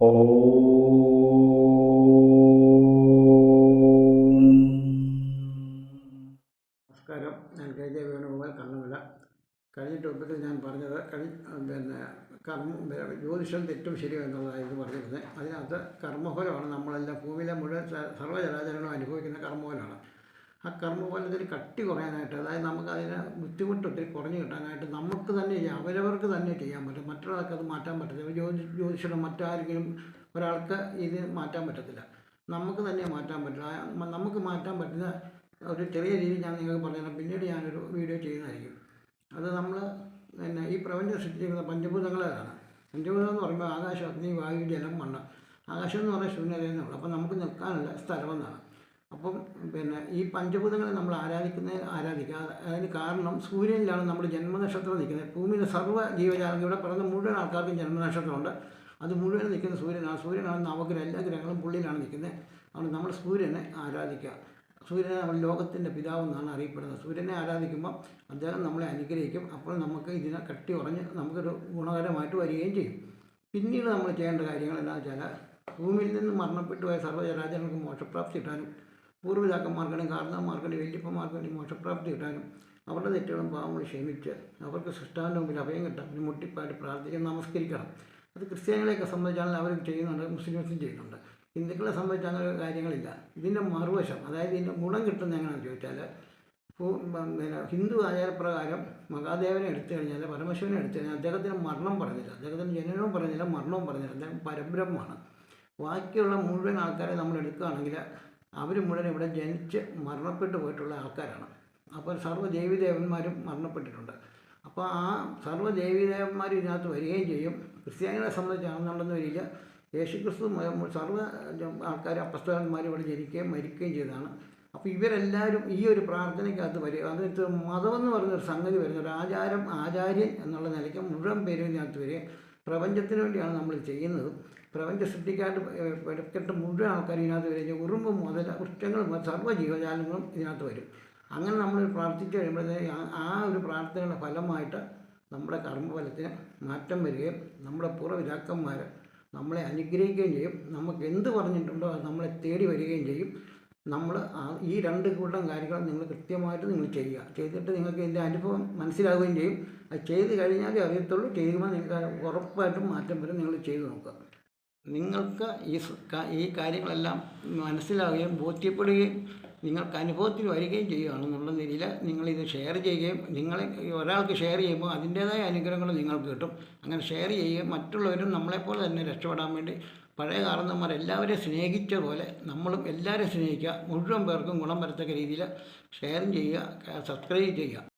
നമസ്കാരം. ഞാൻ K. J. Venugopal കണ്ണുമല. കഴിഞ്ഞ ടോപ്പിക്കിൽ ഞാൻ പറഞ്ഞത് കഴിഞ്ഞ പിന്നെ കർമ്മ ജ്യോതിഷം തെറ്റും ശരിയും എന്നുള്ളതായിരുന്നു പറഞ്ഞിരുന്നത് അതിനകത്ത് കർമ്മഫലമാണ് നമ്മളെല്ലാം ഭൂമിയിലെ മുഴുവൻ സർവജലാചരണം അനുഭവിക്കുന്ന കർമ്മഫലമാണ്. ആ കർമ്മഫലത്തിന് കട്ടി കുറയാനായിട്ട് അതായത് നമുക്ക് അതിന് ബുദ്ധിമുട്ട് ഒത്തിരി കുറഞ്ഞു കിട്ടാനായിട്ട് നമുക്ക് തന്നെ ചെയ്യാം അവരവർക്ക് തന്നെ ചെയ്യാൻ പറ്റും. മറ്റൊരാൾക്ക് അത് മാറ്റാൻ പറ്റത്തില്ല. ജ്യോതി ജ്യോതിഷം മറ്റാരെങ്കിലും ഒരാൾക്ക് ഇത് മാറ്റാൻ പറ്റത്തില്ല. നമുക്ക് തന്നെ മാറ്റാൻ പറ്റില്ല. നമുക്ക് മാറ്റാൻ പറ്റുന്ന ഒരു ചെറിയ രീതി ഞാൻ നിങ്ങൾക്ക് പറഞ്ഞുതരാം. പിന്നീട് ഞാനൊരു വീഡിയോ ചെയ്യുന്നതായിരിക്കും. അത് നമ്മൾ പിന്നെ ഈ പ്രപഞ്ചം സൃഷ്ടിച്ചിരിക്കുന്ന പഞ്ചഭൂതങ്ങളാണ് പഞ്ചഭൂതം എന്ന് പറയുമ്പോൾ ആകാശം അഗ്നി വായു ജലം മണ്ണ്. ആകാശം എന്ന് പറഞ്ഞാൽ ശൂന്യതയെന്നുള്ളൂ അപ്പോൾ നമുക്ക് നിൽക്കാനുള്ള സ്ഥലമെന്നാണ് അപ്പം പിന്നെ ഈ പഞ്ചഭൂതങ്ങളെ നമ്മൾ ആരാധിക്കുന്നത് ആരാധിക്കുക അതിന് കാരണം സൂര്യനിലാണ് നമ്മൾ ജന്മനക്ഷത്രം നിൽക്കുന്നത്. ഭൂമിയിലെ സർവ ജീവജാലങ്ങൾ ഇവിടെ പറയുന്ന മുഴുവൻ ആൾക്കാർക്കും ജന്മനക്ഷത്രമുണ്ട്. അത് മുഴുവൻ നിൽക്കുന്ന സൂര്യനാണ്. സൂര്യനാണ് നവഗ്രഹം. എല്ലാ ഗ്രഹങ്ങളും പുള്ളിയിലാണ് നിൽക്കുന്നത്. അതുകൊണ്ട് നമ്മൾ സൂര്യനെ ആരാധിക്കുക. സൂര്യനെ നമ്മൾ ലോകത്തിന്റെ പിതാവ് എന്നാണ് അറിയപ്പെടുന്നത്. സൂര്യനെ ആരാധിക്കുമ്പോൾ അദ്ദേഹം നമ്മളെ അനുഗ്രഹിക്കും. അപ്പോൾ നമുക്ക് ഇതിനെ കട്ടി ഉറഞ്ഞ് നമുക്കൊരു ഗുണകരമായിട്ട് വരികയും ചെയ്യും. പിന്നീട് നമ്മൾ ചെയ്യേണ്ട കാര്യങ്ങൾ എന്താണെന്ന് വെച്ചാൽ ഭൂമിയിൽ നിന്ന് മരണപ്പെട്ടു പോയ സർവജരാജ്യങ്ങൾക്ക് മോക്ഷപ്രാപ്തി കിട്ടാനും പൂർവപിതാക്കന്മാർക്കും കാരണന്മാർക്കും വല്യപ്പന്മാർക്കാണെങ്കിൽ മോക്ഷപ്രാപ്തി കിട്ടാനും അവരുടെ തെറ്റുകളും പാവങ്ങളും ക്ഷമിച്ച് അവർക്ക് സൃഷ്ടാവിന്റെ മുമ്പിൽ അഭയം കിട്ടാൻ മുട്ടിപ്പായിട്ട് പ്രാർത്ഥിച്ച് നമസ്കരിക്കണം. അത് ക്രിസ്ത്യാനികളെയൊക്കെ സംബന്ധിച്ചാണെങ്കിൽ അവർ ചെയ്യുന്നുണ്ട് മുസ്ലിംസും ചെയ്യുന്നുണ്ട്. ഹിന്ദുക്കളെ സംബന്ധിച്ച് അങ്ങനെ കാര്യങ്ങളില്ല. ഇതിന്റെ മറുവശം അതായത് ഇതിന്റെ ഗുണം കിട്ടുന്ന എങ്ങനെയാണെന്ന് ചോദിച്ചാൽ പിന്നെ ഹിന്ദു ആചാരപ്രകാരം മഹാദേവനെ എടുത്തു കഴിഞ്ഞാൽ പരമശിവനെ എടുത്തു കഴിഞ്ഞാൽ അദ്ദേഹത്തിന് മരണം പറഞ്ഞില്ല. അദ്ദേഹത്തിന് ജനനവും പറഞ്ഞില്ല മരണവും പറഞ്ഞില്ല. അദ്ദേഹം പരബ്രഹ്മമാണ്. ബാക്കിയുള്ള മുഴുവൻ ആൾക്കാരെ നമ്മൾ എടുക്കുകയാണെങ്കിൽ അവർ മുഴുവൻ ഇവിടെ ജനിച്ച് മരണപ്പെട്ടു പോയിട്ടുള്ള ആൾക്കാരാണ്. അപ്പോൾ സർവ ദേവിദേവന്മാരും മരണപ്പെട്ടിട്ടുണ്ട്. അപ്പോൾ ആ സർവ ദേവിദേവന്മാർ ഇതിനകത്ത് വരികയും ചെയ്യും. ക്രിസ്ത്യാനികളെ സംബന്ധിച്ചാണെന്നുണ്ടെന്ന് വരില്ല. യേശുക്രിസ്തു സർവ ആൾക്കാർ അപ്പസ്തകന്മാർ ഇവിടെ ജനിക്കുകയും മരിക്കുകയും ചെയ്തതാണ്. അപ്പോൾ ഇവരെല്ലാവരും ഈ ഒരു പ്രാർത്ഥനയ്ക്കകത്ത് വരിക. അതിനകത്ത് മതമെന്ന് പറഞ്ഞൊരു സംഗതി വരുന്ന. ഒരു ആചാരം ആചാര്യൻ എന്നുള്ള നിലയ്ക്ക് മുഴുവൻ പേരും ഇതിനകത്ത് വരിക. പ്രപഞ്ചത്തിന് വേണ്ടിയാണ് നമ്മൾ ചെയ്യുന്നത്. പ്രപഞ്ച സൃഷ്ടിക്കായിട്ട് എടുത്തിട്ട് മുഴുവൻ ആൾക്കാർ ഇതിനകത്ത് വരും. ഉറുമ്പ് മുതൽ വൃക്ഷങ്ങൾ മുതൽ സർവ ജീവജാലങ്ങളും ഇതിനകത്ത് വരും. അങ്ങനെ നമ്മൾ പ്രാർത്ഥിച്ചു കഴിയുമ്പോഴത്തേക്ക് ആ- ഒരു പ്രാർത്ഥനയുടെ ഫലമായിട്ട് നമ്മുടെ കർമ്മഫലത്തിന് മാറ്റം വരികയും നമ്മുടെ പൂർവപിതാക്കന്മാർ നമ്മളെ അനുഗ്രഹിക്കുകയും ചെയ്യും. നമുക്ക് എന്ത് പറഞ്ഞിട്ടുണ്ടോ അത് നമ്മളെ തേടി വരികയും ചെയ്യും. നമ്മൾ ഈ രണ്ട് കൂട്ടം കാര്യങ്ങൾ നിങ്ങൾ കൃത്യമായിട്ട് നിങ്ങൾ ചെയ്യുക. ചെയ്തിട്ട് നിങ്ങൾക്ക് ഇതിന്റെ അനുഭവം മനസ്സിലാവുകയും ചെയ്യും. അത് ചെയ്ത് കഴിഞ്ഞാലേ അറിയത്തുള്ളൂ. ചെയ്യുമ്പോൾ നിങ്ങൾക്ക് ഉറപ്പായിട്ടും മാറ്റം വരും. നിങ്ങൾ ചെയ്ത് നോക്കുക. നിങ്ങൾക്ക് ഈ ഈ കാര്യങ്ങളെല്ലാം മനസ്സിലാവുകയും ബോധ്യപ്പെടുകയും നിങ്ങൾക്ക് അനുഭവത്തിൽ വരികയും ചെയ്യുകയാണെന്നുള്ള നിലയിൽ നിങ്ങളിത് ഷെയർ ചെയ്യുകയും നിങ്ങളെ ഒരാൾക്ക് ഷെയർ ചെയ്യുമ്പോൾ അതിന്റേതായ അനുഗ്രഹങ്ങൾ നിങ്ങൾക്ക് കിട്ടും. അങ്ങനെ ഷെയർ ചെയ്യുകയും മറ്റുള്ളവരും നമ്മളെപ്പോലെ തന്നെ രക്ഷപ്പെടാൻ വേണ്ടി പഴയ കാരണന്മാർ എല്ലാവരെയും സ്നേഹിച്ച പോലെ നമ്മളും എല്ലാവരെയും സ്നേഹിക്കുക. മുഴുവൻ പേർക്കും ഗുണം വരത്തക്ക രീതിയിൽ ഷെയറും ചെയ്യുക സബ്സ്ക്രൈബ് ചെയ്യുക.